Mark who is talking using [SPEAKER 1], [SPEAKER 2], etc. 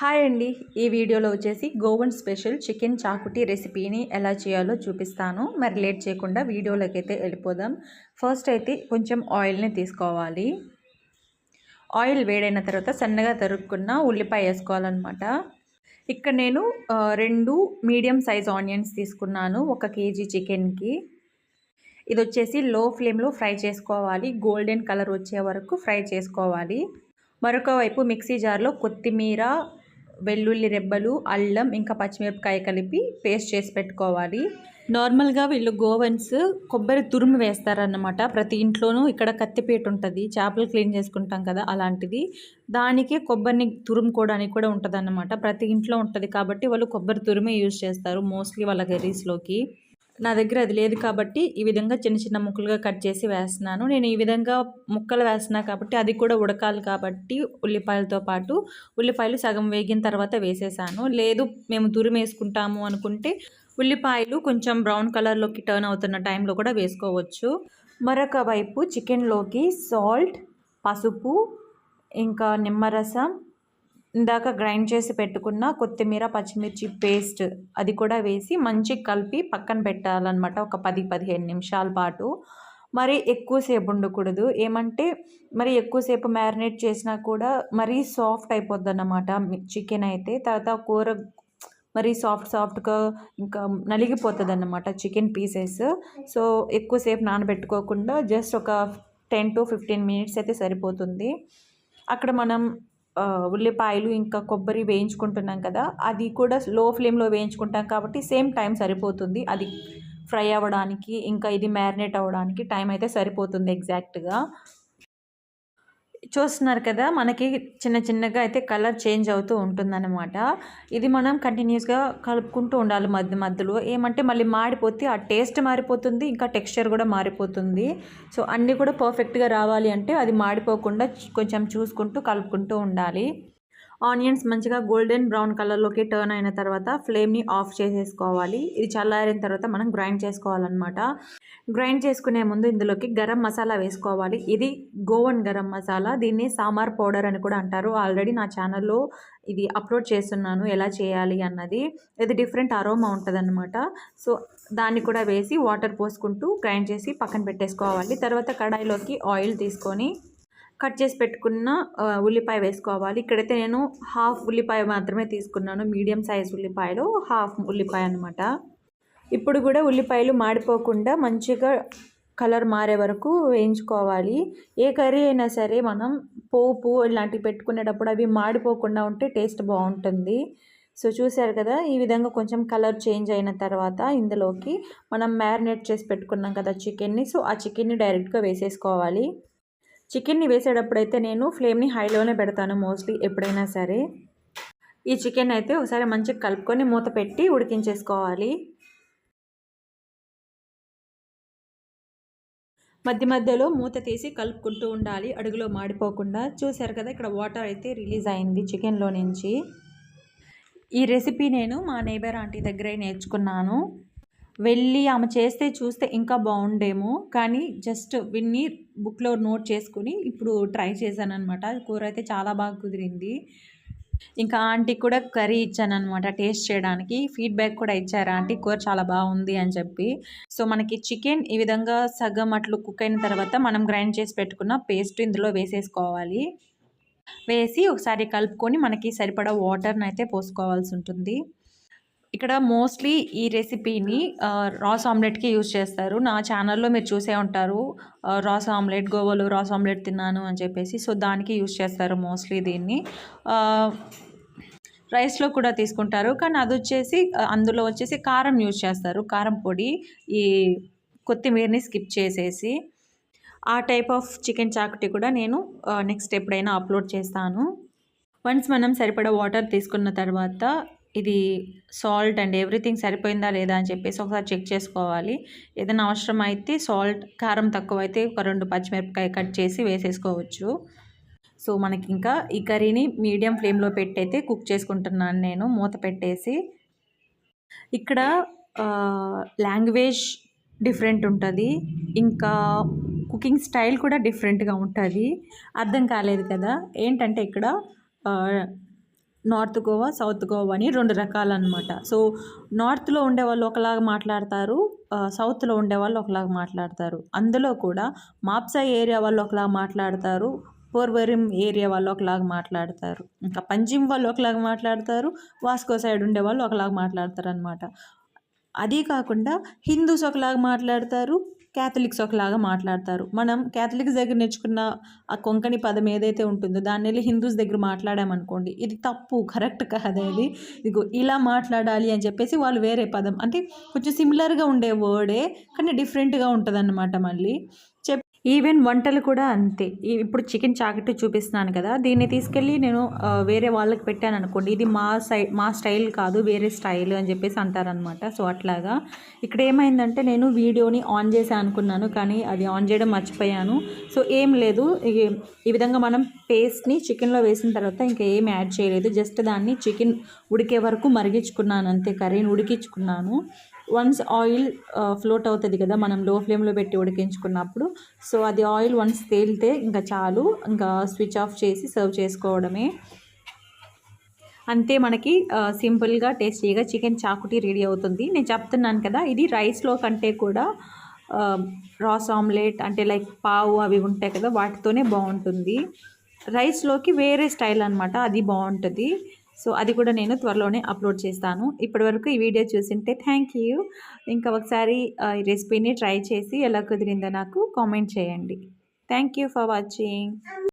[SPEAKER 1] Hi అండి. ఈ వీడియోలో వచ్చేసి గోవన్ స్పెషల్ చికెన్ చాకుటి రెసిపీని ఎలా చేయాలో చూపిస్తాను. మరి లేట్ చేయకుండా వీడియోలోకి అయితే వెళ్ళిపోదాం. ఫస్ట్ అయితే కొంచెం ఆయిల్ని తీసుకోవాలి. ఆయిల్ వేడైన తర్వాత సన్నగా తరుక్కున్న ఉల్లిపాయ వేసుకోవాలన్నమాట. ఇక్కడ నేను రెండు మీడియం సైజ్ ఆనియన్స్ తీసుకున్నాను ఒక కేజీ చికెన్కి. ఇది వచ్చేసి లో ఫ్లేమ్లో ఫ్రై చేసుకోవాలి. గోల్డెన్ కలర్ వచ్చే వరకు ఫ్రై చేసుకోవాలి. మరొక వైపు మిక్సీ జార్లో కొత్తిమీర వెల్లుల్లి రెబ్బలు అల్లం ఇంకా పచ్చిమిరపకాయ కలిపి పేస్ట్ చేసి పెట్టుకోవాలి. నార్మల్గా వీళ్ళు గోవన్స్ కొబ్బరి తురుము వేస్తారన్నమాట. ప్రతి ఇంట్లోనూ ఇక్కడ కత్తిపేట ఉంటుంది. చేపలు క్లీన్ చేసుకుంటాం కదా అలాంటిది. దానికి కొబ్బరిని తురుముకోవడానికి కూడా ఉంటుంది ప్రతి ఇంట్లో ఉంటుంది కాబట్టి వాళ్ళు కొబ్బరి తురుమే యూజ్ చేస్తారు. మోస్ట్లీ వాళ్ళ కర్రీస్లోకి నా దగ్గర అది లేదు కాబట్టి ఈ విధంగా చిన్న చిన్న ముక్కలుగా కట్ చేసి వేస్తున్నాను. నేను ఈ విధంగా ముక్కలు వేస్తున్నా కాబట్టి అది కూడా ఉడకాలి కాబట్టి ఉల్లిపాయలతో పాటు ఉల్లిపాయలు సగం వేగిన తర్వాత వేసేసాను. లేదు మేము తురిమేసుకుంటాము అనుకుంటే ఉల్లిపాయలు కొంచెం బ్రౌన్ కలర్లోకి టర్న్ అవుతున్న టైంలో కూడా వేసుకోవచ్చు. మరొక వైపు చికెన్లోకి సాల్ట్ పసుపు ఇంకా నిమ్మరసం ఇందాక గ్రైండ్ చేసి పెట్టుకున్న కొత్తిమీర పచ్చిమిర్చి పేస్ట్ అది కూడా వేసి మంచి కలిపి పక్కన పెట్టాలన్నమాట. ఒక పది పదిహేను నిమిషాల పాటు. మరి ఎక్కువసేపు ఉండకూడదు. ఏమంటే మరి ఎక్కువసేపు మ్యారినేట్ చేసినా కూడా మరీ సాఫ్ట్ అయిపోద్ది అన్నమాట చికెన్ అయితే. తర్వాత కూర మరీ సాఫ్ట్ సాఫ్ట్గా ఇంకా నలిగిపోతుంది అన్నమాట చికెన్ పీసెస్. సో ఎక్కువసేపు నానబెట్టుకోకుండా జస్ట్ ఒక టెన్ టు ఫిఫ్టీన్ మినిట్స్ అయితే సరిపోతుంది. అక్కడ మనం ఉల్లిపాయలు ఇంకా కొబ్బరి వేయించుకుంటున్నాం కదా అది కూడా లో ఫ్లేమ్లో వేయించుకుంటాం కాబట్టి సేమ్ టైం సరిపోతుంది. అది ఫ్రై అవ్వడానికి ఇంకా ఇది మ్యారినేట్ అవ్వడానికి టైం అయితే సరిపోతుంది ఎగ్జాక్ట్గా చూస్తున్నారు కదా మనకి చిన్న చిన్నగా అయితే కలర్ చేంజ్ అవుతూ ఉంటుందన్నమాట. ఇది మనం కంటిన్యూస్గా కలుపుకుంటూ ఉండాలి మధ్య మధ్యలో. ఏమంటే మళ్ళీ మాడిపోతే ఆ టేస్ట్ మారిపోతుంది ఇంకా టెక్స్చర్ కూడా మారిపోతుంది. సో అన్నీ కూడా పర్ఫెక్ట్గా రావాలి అంటే అది మాడిపోకుండా కొంచెం చూసుకుంటూ కలుపుకుంటూ ఉండాలి. ఆనియన్స్ మంచిగా గోల్డెన్ బ్రౌన్ కలర్లోకి టర్న్ అయిన తర్వాత ఫ్లేమ్ని ఆఫ్ చేసేసుకోవాలి. ఇది చల్లారిన తర్వాత మనం గ్రైండ్ చేసుకోవాలన్నమాట. గ్రైండ్ చేసుకునే ముందు ఇందులోకి గరం మసాలా వేసుకోవాలి. ఇది గోవన్ గరం మసాలా. దీన్ని సాంబార్ పౌడర్ అని కూడా అంటారు. ఆల్రెడీ నా ఛానల్లో ఇది అప్లోడ్ చేస్తున్నాను ఎలా చేయాలి అన్నది. ఇది డిఫరెంట్ అరోమా ఉంటుందన్నమాట. సో దాన్ని కూడా వేసి వాటర్ పోసుకుంటూ గ్రైండ్ చేసి పక్కన పెట్టేసుకోవాలి. తర్వాత కడాయిలోకి ఆయిల్ తీసుకొని కట్ చేసి పెట్టుకున్న ఉల్లిపాయ వేసుకోవాలి. ఇక్కడైతే నేను హాఫ్ ఉల్లిపాయ మాత్రమే తీసుకున్నాను. మీడియం సైజ్ ఉల్లిపాయలు హాఫ్ ఉల్లిపాయ అనమాట ఇప్పుడు కూడా ఉల్లిపాయలు మాడిపోకుండా మంచిగా కలర్ మారే వరకు వేయించుకోవాలి. ఏ కర్రీ అయినా సరే మనం పోపు ఇలాంటివి పెట్టుకునేటప్పుడు అవి మాడిపోకుండా ఉంటే టేస్ట్ బాగుంటుంది. సో చూసారు కదా ఈ విధంగా కొంచెం కలర్ చేంజ్ అయిన తర్వాత ఇందులోకి మనం మ్యారినేట్ చేసి పెట్టుకున్నాం కదా చికెన్ని. సో ఆ చికెన్ని డైరెక్ట్గా వేసేసుకోవాలి. చికెన్ని వేసేటప్పుడు అయితే నేను ఫ్లేమ్ని హైలోనే పెడతాను మోస్ట్లీ ఎప్పుడైనా సరే. ఈ చికెన్ అయితే ఒకసారి మంచిగా కలుపుకొని మూత పెట్టి ఉడికించేసుకోవాలి. మధ్య మధ్యలో మూత తీసి కలుపుకుంటూ ఉండాలి. అడుగులో మాడిపోకుండా చూశారు కదా ఇక్కడ వాటర్ అయితే రిలీజ్ అయింది చికెన్లో నుంచి. ఈ రెసిపీ నేను మా నైబర్ ఆంటీ దగ్గరే నేర్చుకున్నాను. వెళ్ళి ఆమె చేస్తే చూస్తే ఇంకా బాగుండేమో. కానీ జస్ట్ విన్ని బుక్లో నోట్ చేసుకుని ఇప్పుడు ట్రై చేశాను అనమాట కూర అయితే చాలా బాగా కుదిరింది. ఇంకా ఆంటీకి కూడా కర్రీ ఇచ్చాను అనమాట టేస్ట్ చేయడానికి. ఫీడ్బ్యాక్ కూడా ఇచ్చారు. ఆంటీ కూర చాలా బాగుంది అని చెప్పి. సో మనకి చికెన్ ఈ విధంగా సగం అట్లు కుక్ అయిన తర్వాత మనం గ్రైండ్ చేసి పెట్టుకున్న పేస్ట్ ఇందులో వేసేసుకోవాలి. వేసి ఒకసారి కలుపుకొని మనకి సరిపడా వాటర్ని అయితే పోసుకోవాల్సి ఉంటుంది. ఇక్కడ మోస్ట్లీ ఈ రెసిపీని రాస్ ఆమ్లెట్కి యూజ్ చేస్తారు. నా ఛానల్లో మీరు చూసే ఉంటారు రాస్ ఆమ్లెట్ గోవాలో రాస్ ఆమ్లెట్ తిన్నాను అని చెప్పేసి సో దానికి యూజ్ చేస్తారు మోస్ట్లీ దీన్ని. రైస్లో కూడా తీసుకుంటారు కానీ అది వచ్చేసి అందులో వచ్చేసి కారం యూజ్ చేస్తారు. కారం పొడి ఈ కొత్తిమీరని స్కిప్ చేసేసి ఆ టైప్ ఆఫ్ చికెన్ చాకుటి కూడా నేను నెక్స్ట్ ఎప్పుడైనా అప్లోడ్ చేస్తాను. వన్స్ మనం సరిపడా వాటర్ తీసుకున్న తర్వాత ఇది సాల్ట్ అండ్ ఎవ్రీథింగ్ సరిపోయిందా లేదా అని చెప్పేసి ఒకసారి చెక్ చేసుకోవాలి. ఏదైనా అవసరం అయితే సాల్ట్ కారం తక్కువ అయితే ఒక రెండు పచ్చిమిరపకాయ కట్ చేసి వేసేసుకోవచ్చు. సో మనకి ఇంకా ఈ కర్రీని మీడియం ఫ్లేమ్లో పెట్టి అయితే కుక్ చేసుకుంటున్నాను నేను మూత పెట్టేసి. ఇక్కడ లాంగ్వేజ్ డిఫరెంట్ ఉంటుంది. ఇంకా కుకింగ్ స్టైల్ కూడా డిఫరెంట్గా ఉంటుంది. అర్థం కాలేదు కదా? ఏంటంటే ఇక్కడ నార్త్ గోవా సౌత్ గోవా అని రెండు రకాలు అనమాట సో నార్త్లో ఉండే వాళ్ళు ఒకలాగా మాట్లాడతారు సౌత్లో ఉండే వాళ్ళు ఒకలాగా మాట్లాడతారు. అందులో కూడా మాప్సా ఏరియా వాళ్ళు ఒకలాగా మాట్లాడతారు పోర్వరిం ఏరియా వాళ్ళు ఒకలాగా మాట్లాడతారు. ఇంకా పంజిమ్ వాళ్ళు ఒకలాగా మాట్లాడతారు వాస్కో సైడ్ ఉండే వాళ్ళు ఒకలాగా మాట్లాడతారు అనమాట అదీ కాకుండా హిందూస్ ఒకలాగా మాట్లాడతారు క్యాథలిక్స్ ఒకలాగా మాట్లాడతారు. మనం క్యాథలిక్స్ దగ్గర నేర్చుకున్న ఆ కొంకణి పదం ఏదైతే ఉంటుందో దాన్ని వెళ్ళి హిందూస్ దగ్గర మాట్లాడామనుకోండి ఇది తప్పు కరెక్ట్ కాదు ఇదిగో ఇలా మాట్లాడాలి అని చెప్పేసి వాళ్ళు వేరే పదం. అంటే కొంచెం సిమిలర్గా ఉండే వర్డే కానీ డిఫరెంట్గా ఉంటుంది మళ్ళీ. ఈవెన్ వంటలు కూడా అంతే. ఇప్పుడు చికెన్ చాకెట్ చూపిస్తున్నాను కదా దీన్ని తీసుకెళ్ళి నేను వేరే వాళ్ళకి పెట్టాను అనుకోండి. ఇది మా సైడ్ మా స్టైల్ కాదు వేరే స్టైల్ అని చెప్పేసి అంటారనమాట సో అట్లాగా. ఇక్కడ ఏమైందంటే నేను వీడియోని ఆన్ చేసి అనుకున్నాను కానీ అది ఆన్ చేయడం మర్చిపోయాను. సో ఏం లేదు. ఈ- ఈ విధంగా మనం పేస్ట్ని చికెన్లో వేసిన తర్వాత ఇంకా ఏం యాడ్ చేయలేదు. జస్ట్ దాన్ని చికెన్ ఉడికే వరకు మరిగించుకున్నాను అంతే. కర్రీని ఉడికించుకున్నాను. వన్స్ ఆయిల్ ఫ్లోట్ అవుతుంది కదా మనం లో ఫ్లేమ్లో పెట్టి ఉడికించుకున్నప్పుడు. సో అది ఆయిల్ వన్స్ తేలితే ఇంకా చాలు. ఇంకా స్విచ్ ఆఫ్ చేసి సర్వ్ చేసుకోవడమే. అంతే మనకి సింపుల్గా టేస్టీగా చికెన్ చాకుటి రెడీ అవుతుంది. నేను చెప్తున్నాను కదా ఇది రైస్లో కంటే కూడా రాస్ ఆమ్లెట్ అంటే లైక్ పావు అవి ఉంటాయి కదా వాటితోనే బాగుంటుంది. రైస్లోకి వేరే స్టైల్ అనమాట అది బాగుంటుంది. సో అది కూడా నేను త్వరలోనే అప్లోడ్ చేస్తాను. ఇప్పటివరకు ఈ వీడియో చూసింటే థ్యాంక్ యూ. ఇంకా ఒకసారి ఈ రెసిపీని ట్రై చేసి ఎలా కుదిరిందో నాకు కామెంట్ చేయండి. Thank you for watching.